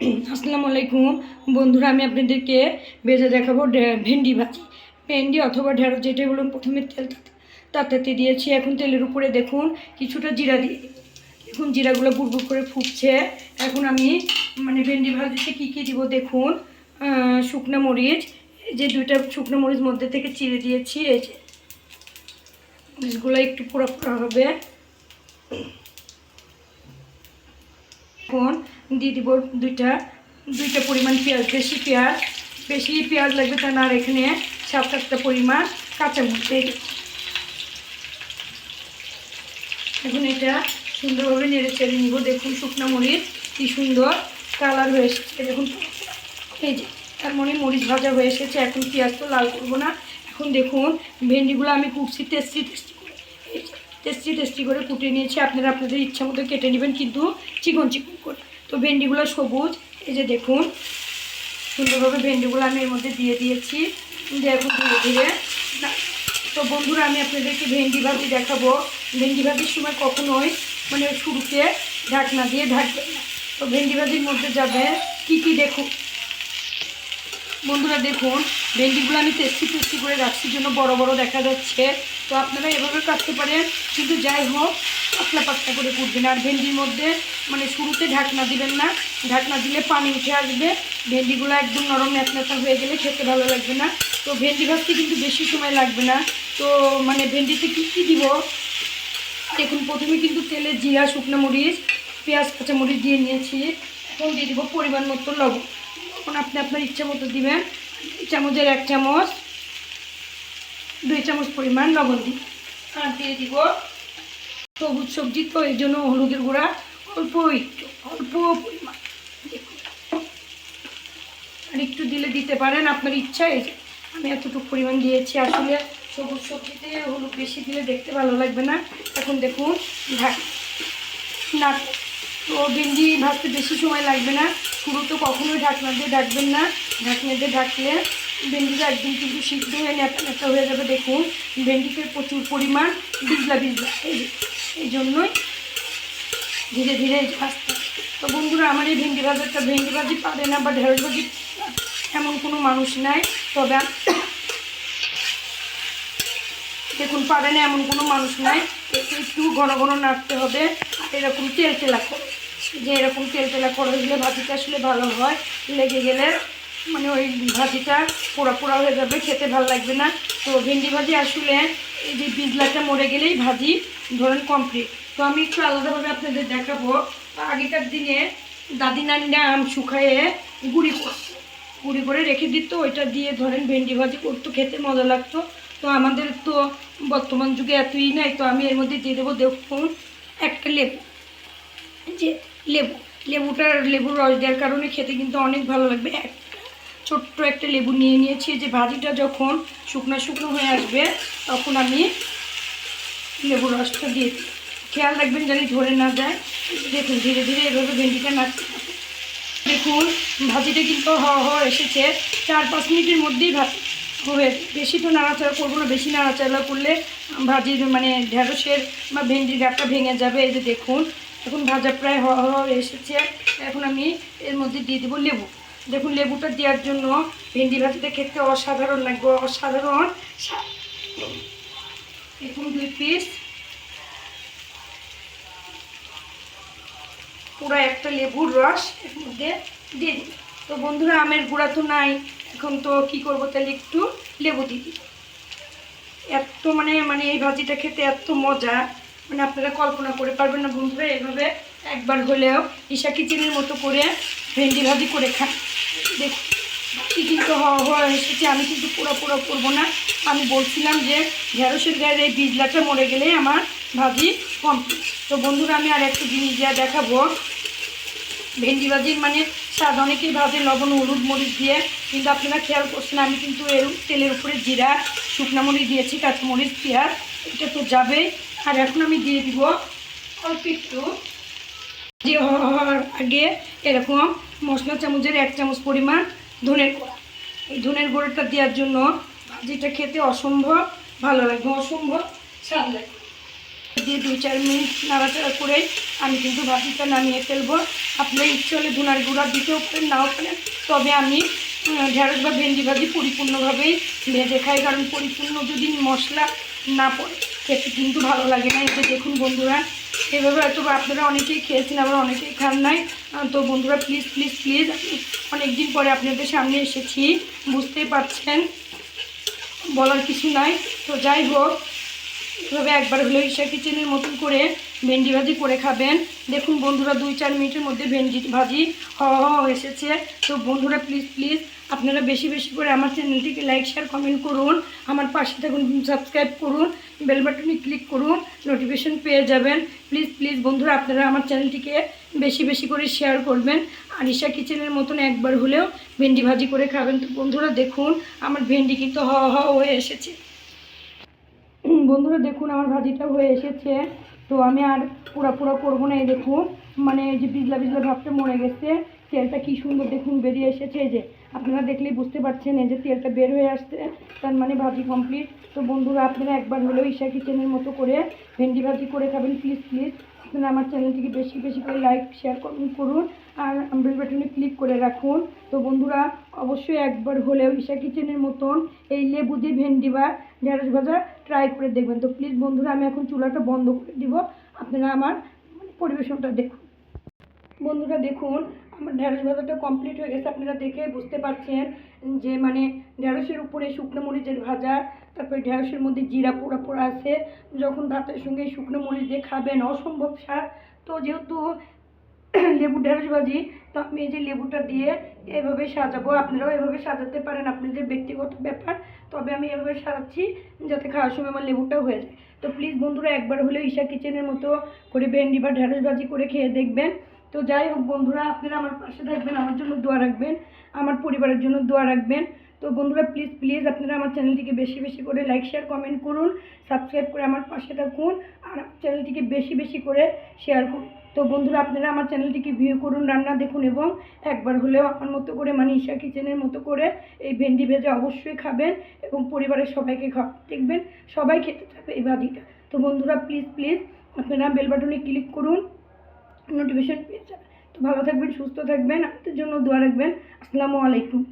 আসসালামু আলাইকুম। বন্ধুরা, আমি আপনাদেরকে বেজে দেখাবো ভেন্ডি ভাজি। ভেন্ডি অথবা ঢেঁড়স যেটা বলুন, প্রথমে তেল তাতাতে দিয়েছি। এখন তেলের উপরে দেখুন, কিছুটা জিরা দিয়ে দেখুন জিরাগুলো বুড়বুড় করে ফুটছে। এখন আমি মানে ভেন্ডি ভাজিতে কী কী দিব দেখুন। শুকনো মরিচ যে দুইটা শুকনো মরিচ মধ্যে থেকে চিড়ে দিয়েছি, এই যে মরিচগুলো একটু পোড়া পোড়া হবে। এখন দিয়ে দিব দুইটা দুইটা পরিমাণ পেঁয়াজ, বেশি পেঁয়াজ বেশি পেঁয়াজ লাগবে তা না এখানে সাত সাতটা পরিমাণ কাঁচামরিচ। এখন এটা সুন্দরভাবে নেড়ে চেড়ে নিব। দেখুন শুকনো মরিচ কি সুন্দর কালার হয়ে এসেছে। দেখুন, এই যে, তার মানে মরিচ ভাজা হয়ে এসেছে। এখন পেঁয়াজ তো লাল করব না। এখন দেখুন, ভেন্ডিগুলো আমি কুটছি, টেস্টি টেস্টি করে। টেস্টি টেস্টি করে কুটে নিয়েছি। আপনারা আপনাদের ইচ্ছা মতো কেটে নেবেন, কিন্তু চিকন চিকন করে। তো ভেন্ডিগুলো সবুজ, এই যে দেখুন, সুন্দরভাবে ভেন্ডিগুলো আমি এর মধ্যে দিয়ে দিয়েছি। দিয়ে এখন ধীরে ধীরে তো বন্ধুরা, আমি আপনাদেরকে ভেন্ডি ভাজি দেখাবো। ভেন্ডি ভাজির সময় কখনোই মানে শুরুতে ঢাকনা দিয়ে ঢাকবেন না। তো ভেন্ডি ভাজির মধ্যে যাবে কি কি দেখুন? বন্ধুরা, দেখুন, ভেন্ডিগুলো আমি টেস্টি টেস্টি করে রাখছি জন্য বড় বড় দেখা যাচ্ছে। তো আপনারা এভাবে কাটতে পারেন, কিন্তু যাই হোক পাতলা পাতলা করে কুটবেন আর ভেন্ডির মধ্যে মানে শুরুতে ঢাকনা দিবেন না। ঢাকনা দিলে পানি উঠে আসবে। ভেন্ডিগুলো একদম নরম ন্যাপনাতা হয়ে গেলে খেতে ভালো লাগবে না। তো ভেন্ডি ভাজতে কিন্তু বেশি সময় লাগবে না। তো মানে ভেন্ডিতে কী কী দিব? দেখুন, প্রথমে কিন্তু তেলে জিরা, শুকনো মরিচ, পেঁয়াজ কাঁচা মরিচ দিয়ে নিয়েছি। এখন দিয়ে দিব পরিমাণ মতো লবণ। এখন আপনি আপনার ইচ্ছা মতো দিবেন। চামচের এক চামচ, দুই চামচ পরিমাণ লবণ দিই আর দিয়ে দিব সবুজ সবজি তো এই জন্য হলুদের গুঁড়া, অল্প একটু, অল্প পরিমাণ। আর একটু দিলে দিতে পারেন, আপনার ইচ্ছা আমি এতটুকু পরিমাণ দিয়েছি। আসলে সবুজ সবজিতে হলুদ বেশি দিলে দেখতে ভালো লাগবে না। এখন দেখুন ঢাক তো ভেন্ডি ভাজতে বেশি সময় লাগবে না। শুরু তো কখনোই ঢাকনা দিয়ে ঢাকবেন না। ঢাকনা দিয়ে ঢাকলে ভেন্ডিটা একদম কিন্তু সিদ্ধ হয়ে নেতা নেতা হয়ে যাবে। দেখুন, ভেন্ডিতে প্রচুর পরিমাণ বিজলা বিজলা। এই এই জন্যই ধীরে ধীরে হবে। তো বন্ধুরা, আমার এই ভেন্ডি ভাজাটা ভেন্ডি ভাজি পারে না বা ঢেঁড়স ভাজি এমন কোনো মানুষ নাই। তবে দেখুন, পারে না এমন কোনো মানুষ নাই। একটু ঘন ঘন নাড়তে হবে। আর এরকম তেল তেলা করে যে এরকম তেল তেলা করে দিলে ভাজিটা আসলে ভালো হয়। লেগে গেলে মানে ওই ভাজিটা পোড়া পোড়া হয়ে যাবে, খেতে ভালো লাগবে না। তো ভেন্ডি ভাজি আসলে এই যে বিজলাটা মরে গেলেই ভাজি, ধরেন কমপ্লিট তো আমি একটু আলাদাভাবে আপনাদের দেখাবো। আগেকার দিনে দাদি নানিরা আম শুকায়ে গুঁড়ি গুঁড়ি করে রেখে দিত, ওইটা দিয়ে ধরেন ভেন্ডি ভাজি করতো, খেতে মজা লাগতো। তো আমাদের তো বর্তমান যুগে এতই নাই, তো আমি এর মধ্যে দিয়ে দেবো দেখুন একটা লেবু। যে লেবু লেবুটার লেবুর রস দেওয়ার কারণে খেতে কিন্তু অনেক ভালো লাগবে। একটা ছোট্ট একটা লেবু নিয়ে নিয়েছি যে ভাজিটা যখন শুকনো শুকনো হয়ে আসবে, তখন আমি লেবুর রসটা দিয়ে খেয়াল রাখবেন জানি ধরে না যায়। দেখুন, ধীরে ধীরে এভাবে ভেন্ডিটা থাকুন। দেখুন, ভাজিটা কিন্তু হওয়া হওয়া এসেছে। চার পাঁচ মিনিটের মধ্যেই ভাত হবে। বেশি তো নাড়াচাড়া করব না, বেশি নাড়াচাড়া করলে ভাজির মানে ঢেঁড়সের বা ভেন্ডির গাটা ভেঙে যাবে। এই যে দেখুন, এখন ভাজা প্রায় হওয়া হওয়া এসেছে। এখন আমি এর মধ্যে দিয়ে দেবো লেবু। দেখুন, লেবুটা দেওয়ার জন্য ভেন্ডি ভাজিটা খেতে অসাধারণ লাগবে, অসাধারণ। দেখুন, দুই পিস পুরো একটা লেবুর রস এর মধ্যে দিয়ে দিই তো বন্ধুরা, আমের গুঁড়া তো নাই, এখন তো কি করব তাহলে একটু লেবু দিই। এত মানে মানে এই ভাজিটা খেতে এত মজা মানে আপনারা কল্পনা করে পারবেন না বন্ধুরা, এভাবে একবার হলেও ঈশা কিচেনের মতো করে ভেন্ডি ভাজি করে খান দেখুন কি কিন্তু হওয়া এসেছে। আমি কিন্তু পুরো পুরো করব না। আমি বলছিলাম যে ঢেঁড়সের গায়ের এই বীজলাটা মরে গেলে আমার ভাজি কমপ্লিট তো বন্ধুরা, আমি আর একটা জিনিস যা দেখাবো। ভেন্ডি ভাজির মানে স্বাদ। অনেকেই ভাজে লবণ, হলুদ মরিচ দিয়ে, কিন্তু আপনারা খেয়াল করছেন, আমি কিন্তু এর তেলের উপরে জিরা, শুকনা মরিচ দিয়েছি, কাঁচামরিচ, পেঁয়াজ, এটা তো যাবেই। আর এখন আমি দিয়ে দিব অল্প একটু আগে এরকম মশলা চামচের এক চামচ পরিমাণ ধনের গুঁড়া। এই ধনের গুঁড়োটা দেওয়ার জন্য ভাজিটা খেতে অসম্ভব ভালো লাগবে, অসম্ভব স্বাদ লাগবে। দিয়ে দুই চার মিনিট নাড়াচাড়া করে আমি কিন্তু ভাজিটা নামিয়ে ফেলব। আপনার ইচ্ছে হলে ধুনার গুঁড়া দিতেও পারেন, নাও পারেন। তবে আমি ঢেঁড়স বা ভেন্ডি ভাজি পরিপূর্ণভাবেই ভেজে খাই, কারণ পরিপূর্ণ যদি মশলা না পড়ে, খেতে কিন্তু ভালো লাগে না। এতে দেখুন বন্ধুরা এভাবে হয়তো আপনারা অনেকেই খেয়েছেন, আবার অনেকেই খান নাই। তো বন্ধুরা প্লিজ প্লিজ প্লিজ অনেক দিন পরে আপনাদের সামনে এসেছি, বুঝতেই পারছেন, বলার কিছু নাই। তো যাই হোক, এভাবে একবার হলেও ঈশা কিচেনের মতন করে ভেন্ডি ভাজি করে খাবেন। দেখুন বন্ধুরা, দুই চার মিনিটের মধ্যে ভেন্ডি ভাজি হওয়া হওয়া এসেছে। তো বন্ধুরা প্লিজ প্লিজ আপনারা বেশি বেশি করে আমার চ্যানেলটিকে লাইক শেয়ার কমেন্ট করুন। আমার পাশে থাকুন সাবস্ক্রাইব করুন বেল বাটনে ক্লিক করুন নোটিফিকেশন পেয়ে যাবেন। প্লিজ প্লিজ বন্ধুরা, আপনারা আমার চ্যানেলটিকে বেশি বেশি করে শেয়ার করবেন। আর ঈশা কিচেনের মতন একবার হলেও ভেন্ডি ভাজি করে খাবেন। তো বন্ধুরা, দেখুন, আমার ভেন্ডি কিন্তু হওয়া হওয়া হয়ে এসেছে। বন্ধুরা, দেখুন, আমার ভাজিটা হয়ে এসেছে। তো আমি আর পুরা পুরা করব না এই দেখুন। মানে এই যে বিজলা বিজলা ভাবটা মরে গেছে, তেলটা কি সুন্দর দেখুন বেরিয়ে এসেছে এই যে। আপনারা দেখলেই বুঝতে পারছেন এই যে তেলটা বের হয়ে আসছে, তার মানে ভাজি কমপ্লিট তো বন্ধুরা, আপনারা একবার হলেও ঈশা কিচেনের মতো করে ভেন্ডি ভাজি করে খাবেন প্লিজ প্লিজ আপনারা আমার চ্যানেলটিকে বেশি বেশি করে লাইক শেয়ার করুন করুন আর বেল বাটনে ক্লিক করে রাখুন। তো বন্ধুরা, অবশ্যই একবার হলেও ঈশা কিচেনের মতন এই লেবু দিয়ে ভেন্ডি বা ঢেঁড়স ভাজা ট্রাই করে দেখবেন। তো প্লিজ বন্ধুরা, আমি এখন চুলাটা বন্ধ করে দিব। আপনারা আমার মানে পরিবেশনটা দেখুন। বন্ধুরা, দেখুন, আমার ঢেঁড়স ভাজাটা কমপ্লিট হয়ে গেছে। আপনারা দেখে বুঝতে পারছেন যে মানে ঢেঁড়সের উপরে শুকনো মরিচের ভাজা, তারপরে ঢেঁড়সের মধ্যে জিরা পোড়া পোড়া আছে। যখন ভাতের সঙ্গে শুকনো মরিচ দিয়ে খাবেন, অসম্ভব স্বাদ। তো যেহেতু লেবু ঢেঁড়স ভাজি, তো আমি এই যে লেবুটা দিয়ে এভাবে সাজাবো, আপনারাও এভাবে সাজাতে পারেন আপনাদের ব্যক্তিগত ব্যাপার, তবে আমি এভাবে সাজাচ্ছি যাতে খাওয়ার সময় আমার লেবুটা হয়ে যায়। তো প্লিজ বন্ধুরা, একবার হলেও ঈশা কিচেনের মতো করে ভেন্ডি বা ঢ্যাঁড়স ভাজি করে খেয়ে দেখবেন। তো যাই হোক বন্ধুরা, আপনারা আমার পাশে থাকবেন, আমার জন্য দোয়া রাখবেন, আমার পরিবারের জন্য দোয়া রাখবেন। তো বন্ধুরা প্লিজ প্লিজ আপনারা আমার চ্যানেলটিকে বেশি বেশি করে লাইক শেয়ার কমেন্ট করুন সাবস্ক্রাইব করে আমার পাশে থাকুন, আর চ্যানেলটিকে বেশি বেশি করে শেয়ার করুন। তো বন্ধুরা, আপনারা আমার চ্যানেলটিকে ভিউ করুন, রান্না দেখুন এবং একবার হলেও আমার মতো করে মানে ঈশা কিচেনের মতো করে এই ভেন্ডি ভেজে অবশ্যই খাবেন এবং পরিবারের সবাইকে খাওয়া দেখবেন, সবাই খেতে চাবে এই ভাজিটা। তো বন্ধুরা প্লিজ প্লিজ আপনারা বেল বাটনে ক্লিক করুন নোটিফিকেশন পেয়ে যাবেন। তো ভালো থাকবেন, সুস্থ থাকবেন আপনাদের জন্য দোয়া রাখবেন। আসসালামু আলাইকুম।